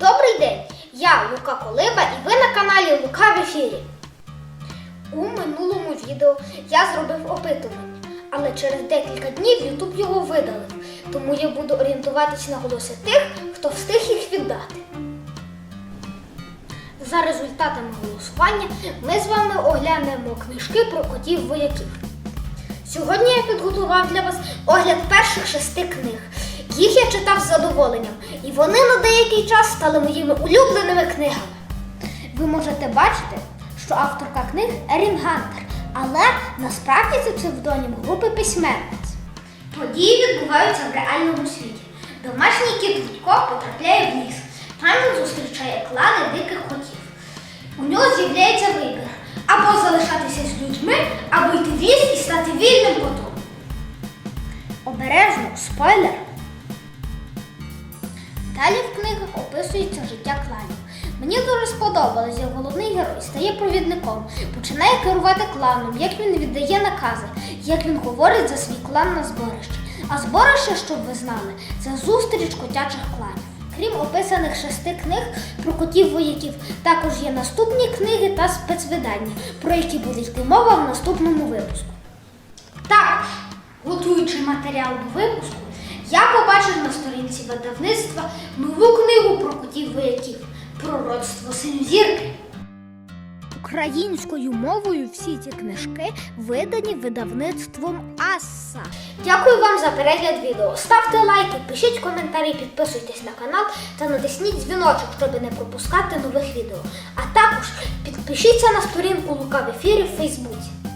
Добрий день! Я Лука Колиба і ви на каналі Лука в ефірі. У минулому відео я зробив опитування, але через декілька днів YouTube його видалив, тому я буду орієнтуватись на голоси тих, хто встиг їх віддати. За результатами голосування ми з вами оглянемо книжки про котів вояків. Сьогодні я підготував для вас огляд перших шести книг. Їх я читав з задоволенням, і вони на деякий час стали моїми улюбленими книгами. Ви можете бачити, що авторка книг Ерін Гантер, але насправді це псевдонім групи письменниць. Події відбуваються в реальному світі. Домашній кіт Лудько потрапляє в ліс. Там він зустрічає клани диких котів. У нього з'являється вибір або залишатися з людьми, або йти в ліс і стати вільним котом. Обережно, спойлер. Далі в книгах описується життя кланів. Мені дуже сподобалось, як головний герой стає провідником, починає керувати кланом, як він віддає накази, як він говорить за свій клан на зборищі. А зборище, щоб ви знали, це зустріч котячих кланів. Крім описаних шести книг про котів вояків, також є наступні книги та спецвидання, про які буде йти мова в наступному випуску. Також, готуючи матеріал до випуску, я побачив на сторінці видавництва нову книгу про котів вояків Пророцтво синьозірки. Українською мовою всі ці книжки видані видавництвом Асса. Дякую вам за перегляд відео. Ставте лайки, пишіть коментарі, підписуйтесь на канал та натисніть дзвіночок, щоб не пропускати нових відео. А також підпишіться на сторінку Лука в ефірі в Фейсбуці.